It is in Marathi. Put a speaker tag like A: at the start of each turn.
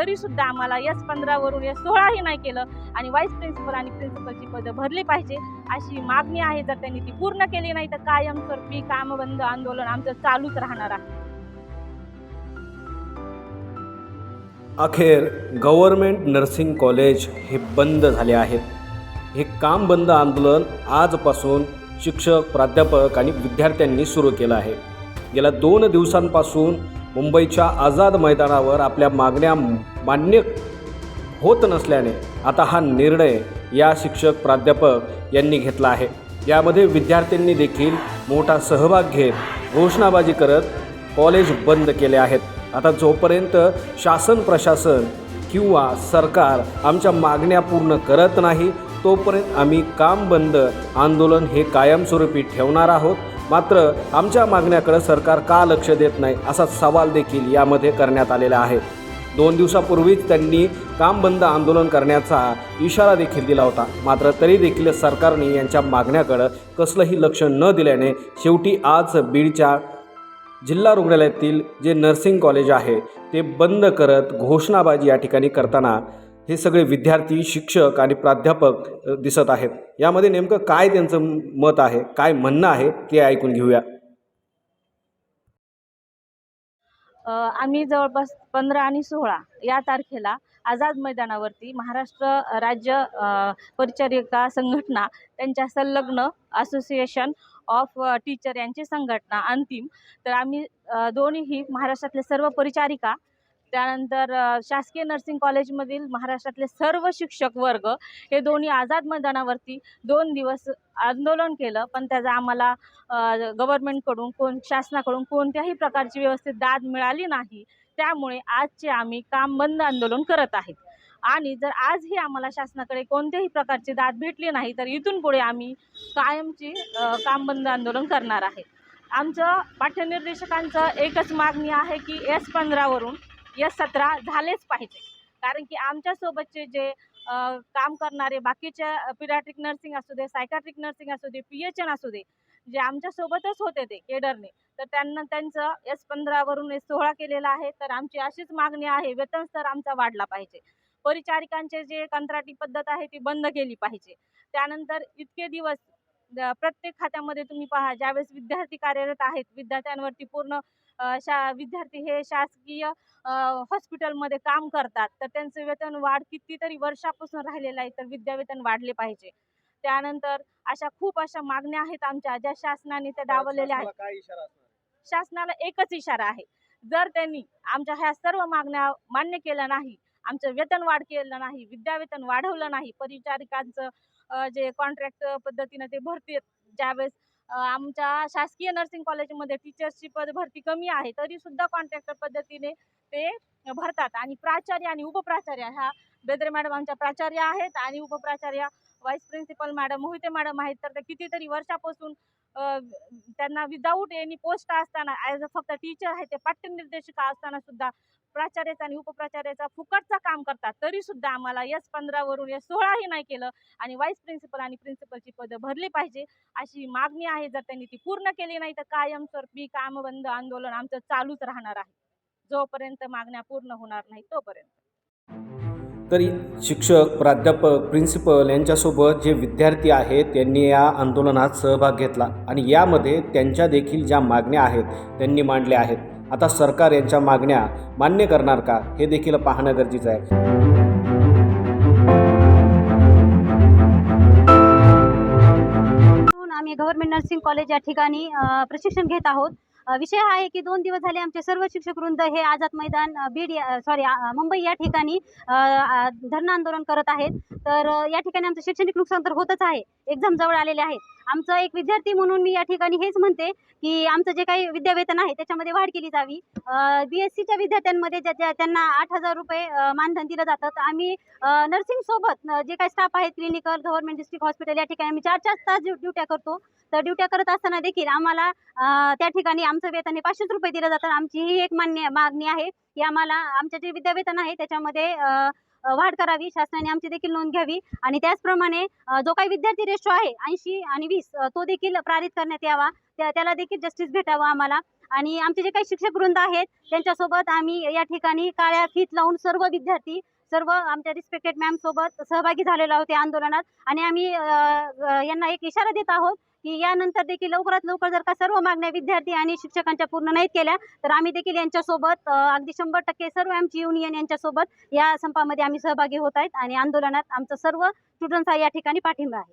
A: तरी सुद्धा आम्हाला एस पंधरावरून एस सोळाही नाही केलं. आणि व्हाईस प्रिन्सिपल आणि प्रिन्सिपलची पदं भरली पाहिजे अशी मागणी आहे. जर त्यांनी ती पूर्ण केली नाही तर कायमस्वरूपी कामबंद आंदोलन आमचं चालूच राहणार आहे.
B: अखेर गव्हर्मेंट नर्सिंग कॉलेज हे बंद झाले आहेत हे काम बंद आंदोलन आजपासून शिक्षक प्राध्यापक आणि विद्यार्थ्यांनी सुरू केलं आहे. गेल्या दोन दिवसांपासून मुंबईच्या आझाद मैदानावर आपल्या मागण्या मान्य होत नसल्याने आता हा निर्णय या शिक्षक प्राध्यापक यांनी घेतला आहे. यामध्ये विद्यार्थ्यांनी देखील मोठा सहभाग घेत घोषणाबाजी करत कॉलेज बंद केले आहेत. आता जोपर्यंत शासन प्रशासन किंवा सरकार आमच्या मागण्या पूर्ण करत नाही तोपर्यंत आम्ही काम बंद आंदोलन हे कायमस्वरूपी ठेवणार आहोत. मात्र आमच्या मागण्याकडे सरकार का लक्ष देत नाही असा सवाल देखील यामध्ये करण्यात आलेला आहे. दोन दिवसापूर्वीच त्यांनी काम बंद आंदोलन करण्याचा इशारा देखील दिला होता. मात्र तरी देखील सरकारने यांच्या मागण्याकडं कसलंही लक्ष न दिल्याने शेवटी आज बीडच्या जिल्हा रुग्णालयातील जे नर्सिंग कॉलेज आहे ते बंद करत घोषणाबाजी या ठिकाणी करताना हे सगळे विद्यार्थी शिक्षक आणि प्राध्यापक दिसत आहेत. यामध्ये नेमकं काय त्यांचं मत आहे काय म्हणणं आहे ते ऐकून घेऊया.
A: आम्ही जवळपास पंधरा आणि सोळा या तारखेला आझाद मैदानावरती महाराष्ट्र राज्य परिचारिका संघटना त्यांच्या संलग्न असोसिएशन ऑफ टीचर यांची संघटना अंतिम. तर आम्ही दोन्हीही महाराष्ट्रातले सर्व परिचारिका त्यानंतर शासकीय नर्सिंग कॉलेजमधील महाराष्ट्रातले सर्व शिक्षक वर्ग हे दोन्ही आझाद मैदानावरती दोन दिवस आंदोलन केलं. पण त्याचा आम्हाला गव्हर्नमेंटकडून कोण शासनाकडून कोणत्याही प्रकारची व्यवस्थित दाद मिळाली नाही. त्यामुळे आजचे आम्ही काम बंद आंदोलन करत आहेत. आणि जर आजही आम्हाला शासनाकडे कोणत्याही प्रकारची दाद भेटली नाही तर इथून पुढे आम्ही कायमची काम बंद आंदोलन करणार आहे. आमचं पाठ्यनिर्देशकांचं एकच मागणी आहे की एस पंधरावरून यस सतरा झालेच पाहिजे. कारण की आमच्यासोबतचे जे आ, काम करणारे बाकीच्या पिराट्रिक नर्सिंग असू दे सायकाट्रिक नर्सिंग असू दे पी एच एन असू दे जे आमच्यासोबतच होते ते केडरने तर त्यांना त्यांचं एस पंधरावरून एस सोळा केलेला आहे. तर आमची अशीच मागणी आहे वेतन स्तर आमचा वाढला पाहिजे. परिचारिकांचे जे कंत्राटी पद्धत आहे ती बंद केली पाहिजे. त्यानंतर इतके दिवस प्रत्येक खात्यामध्ये तुम्ही पहा ज्यावेळेस विद्यार्थी कार्यरत आहेत विद्यार्थ्यांवरती पूर्ण शा विद्यार्थी हे शासकीय हॉस्पिटलमध्ये काम करतात तर त्यांचं वेतन वाढ कितीतरी वर्षापासून राहिलेलं आहे तर विद्यावेतन वाढले पाहिजे. त्यानंतर अशा खूप अशा मागण्या आहेत आमच्या ज्या शासनाने त्या डावललेल्या आहेत. शासनाला एकच इशारा आहे. जर त्यांनी आमच्या ह्या सर्व मागण्या मान्य केल्या नाही आमचं वेतन वाढ केलं नाही विद्यावेतन वाढवलं नाही. परिचारिकांचं जे कॉन्ट्रॅक्ट पद्धतीनं ते भरती ज्यावेळेस आमच्या शासकीय नर्सिंग कॉलेजमध्ये टीचर्सची पद भरती कमी आहे तरी सुद्धा कॉन्ट्रॅक्टर पद्धतीने ते भरतात. आणि प्राचार्य आणि उपप्राचार्य ह्या बेदरे मॅडम आमच्या प्राचार्य आहेत आणि उपप्राचार्य vice principal madam Mohite madam आहेत. तर ते कितीतरी वर्षापासून त्यांना विदाऊट एनी पोस्ट असताना ॲज अ फक्त टीचर आहे ते पाठ्यनिर्देशिका असताना सुद्धा प्राचार्याचा आणि उपप्राचार्याचा फुकटचा काम करतात. तरी सुद्धा आम्हाला एस पंधरावरून एस सोळाही नाही केलं आणि व्हाईस प्रिन्सिपल आणि प्रिन्सिपलची पदं भरली पाहिजे अशी मागणी आहे. जर त्यांनी ती पूर्ण केली नाही तर कायमस्वरूपी कामबंद आंदोलन आमचं चालूच राहणार आहे. जोपर्यंत मागण्या पूर्ण होणार नाही तोपर्यंत.
B: तरी शिक्षक प्राध्यापक प्रिन्सिपल यांच्यासोबत जे विद्यार्थी आहेत त्यांनी या आंदोलनात सहभाग घेतला आणि यामध्ये त्यांच्या देखील ज्या मागण्या आहेत त्यांनी मांडल्या आहेत. आता सरकार यांच्या मागण्या मान्य करणार का हे देखील पाहणं गरजेचं आहे.
C: आम्ही गव्हर्नमेंट नर्सिंग कॉलेज या ठिकाणी प्रशिक्षण घेत आहोत. विषय हा आहे की दोन दिवस झाले आमचे सर्व शिक्षक वृंद हे आझाद मैदान बीड सॉरी मुंबई या ठिकाणी धरणं आंदोलन करत आहेत. तर या ठिकाणी आमचं शैक्षणिक नुकसान तर होतच आहे. एक्झाम जवळ आलेले आहेत. आमचं एक विद्यार्थी म्हणून मी या ठिकाणी हेच म्हणते की आमचं जे काही विद्यावेतन आहे त्याच्यामध्ये वाढ केली जावी. बी एस सीच्या विद्यार्थ्यांमध्ये ज्या ज्या त्यांना आठ हजार रुपये मानधन दिलं जातं. तर आम्ही नर्सिंग सोबत जे काही स्टाफ आहेत क्लिनिकल गव्हर्नमेंट डिस्ट्रिक्ट हॉस्पिटल या ठिकाणी आम्ही चार चार तास ड्युट्या करतो. तर ड्युट्या करत असताना देखील आम्हाला त्या ठिकाणी आमचं वेतन हे पाचशेच रुपये दिलं जातं. आमची ही एक मान्य मागणी आहे की आम्हाला आमच्या जे विद्यावेतन आहे त्याच्यामध्ये वाढ करावी. शासनाने आमची देखील नोंद घ्यावी. आणि त्याचप्रमाणे जो काही विद्यार्थी रेशो आहे ऐंशी आणि वीस तो देखील पारित करण्यात यावा. त्या त्याला देखील जस्टिस भेटावं आम्हाला. आणि आमचे जे काही शिक्षक वृंद आहेत त्यांच्यासोबत आम्ही या ठिकाणी काळ्या फीत लावून सर्व विद्यार्थी सर्व आमच्या रिस्पेक्टेड मॅम सोबत सहभागी झालेलो आहोत या आंदोलनात. आणि आम्ही यांना एक इशारा देत आहोत की यानंतर देखील लवकरात लवकर जर का सर्व मागण्या विद्यार्थी आणि शिक्षकांच्या पूर्ण नाहीत केल्या तर आम्ही देखील यांच्यासोबत अगदी शंभर टक्के सर्व आमची युनियन यांच्यासोबत या संपामध्ये आम्ही सहभागी होत आहेत आणि आंदोलनात आमचं सर्व स्टुडंट्स या ठिकाणी पाठिंबा आहे.